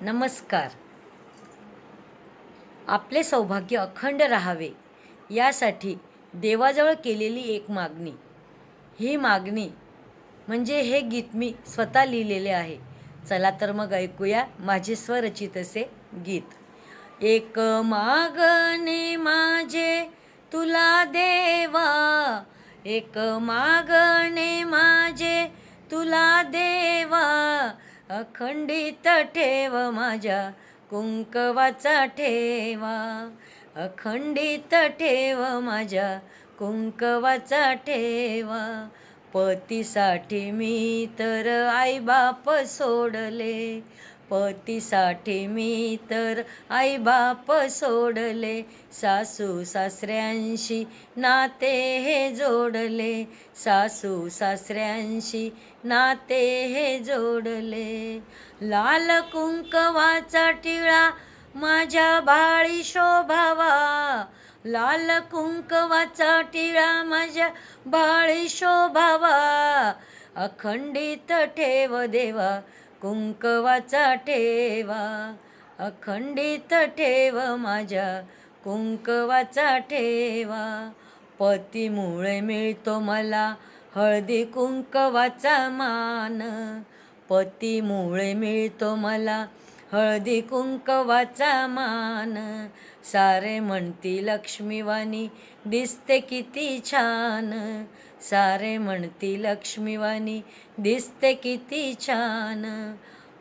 नमस्कार. आपले सौभाग्य अखंड राहावे यासाठी देवाजवळ केलेली एक मागणी. ही मागणी म्हणजे हे गीत मी स्वतः लिहिलेले आहे. चला तर मग ऐकूया माझे स्वरचित असे गीत. एक मागणे माझे तुला देवा एक मागणे माझे तुला देवा अखंडित ठेव माझ्या कुंकवाचा ठेवा. अखंडित ठेव माझ्या कुंकवाचा ठेवा. पतीसाठी मी तर आईबाप सोडले. पतीसाठी मी तर आईबाप सोडले. सासू सासऱ्यांशी नाते हे जोडले. सासू सासऱ्यांशी नाते हे जोडले. लाल कुंकवाचा टिळा माझ्या बाळी शोभावा. लाल कुंकवाचा टिळा माझ्या बाळी शोभावा. अखंडित ठेव देवा कुंकवाचा ठेवा. अखंडित ठेव माझ्या कुंकवाचा ठेवा. पतीमुळे मिळतो मला हळदी कुंकवाचा मान. पतीमुळे मिळतो मला हळदी कुंकवाचा मान. सारे म्हणती लक्ष्मीवाणी दिसते किती छान. सारे म्हणती लक्ष्मीवाणी दिसते किती छान.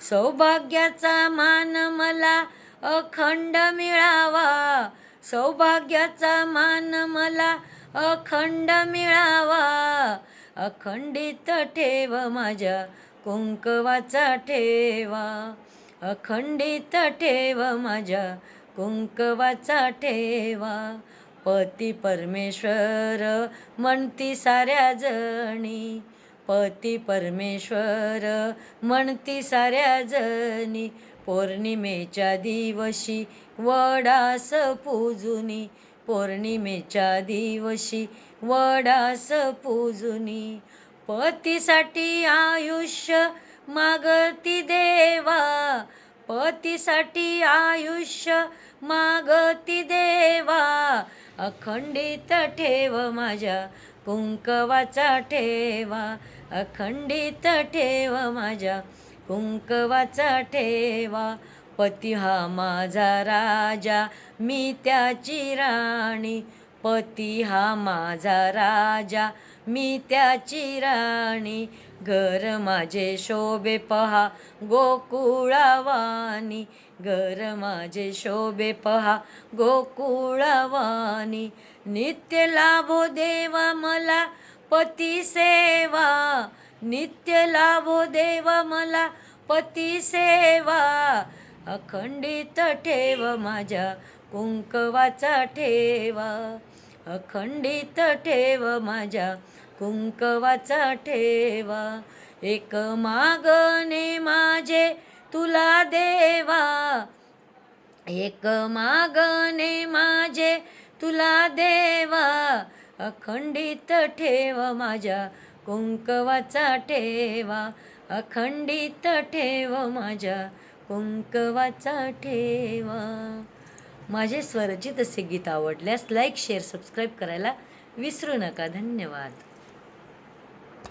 सौभाग्याचा मान मला अखंड मिळावा. सौभाग्याचा मान मला अखंड मिळावा. अखंडित ठेव माझ्या कुंकवाचा ठेवा. अखंडित ठेव माझ्या कुंकवाचा ठेवा. पती परमेश्वर म्हणती साऱ्या जणी. पती परमेश्वर म्हणती साऱ्या जणी. पौर्णिमेच्या दिवशी वडास पूजुनी. पौर्णिमेच्या दिवशी वडास पूजुनी. पतीसाठी आयुष्य मागती देवा पतीसाठी आयुष्य मागती देवा. अखंडित ठेव माझ्या कुंकवाचा ठेवा. अखंडित ठेव माझ्या कुंकवाचा ठेवा. पती हा माझा राजा मी त्याची राणी. पती हा माझा राजा मी त्याची राणी. घर माझे शोभे पहा गोकुळावानी घर माझे शोभे पहा गोकुळावानी नित्य लाभो देवा मला पती सेवा. नित्य लाभो देवा मला पती सेवा. अखंडित ठेव माझ्या कुंकवाचा ठेवा. अखंडित ठेव माझ्या कुंकवाचा ठेवा. एक मागणे माझे तुला देवा. एक मागणे माझे तुला देवा. अखंडित ठेव माझ्या कुंकवाचा ठेवा. अखंडित ठेव माझ्या कुंकवाचा ठेवा. माझे स्वरचित असे गीत आवडल्यास लाईक शेअर सबस्क्राईब करायला विसरू नका. धन्यवाद.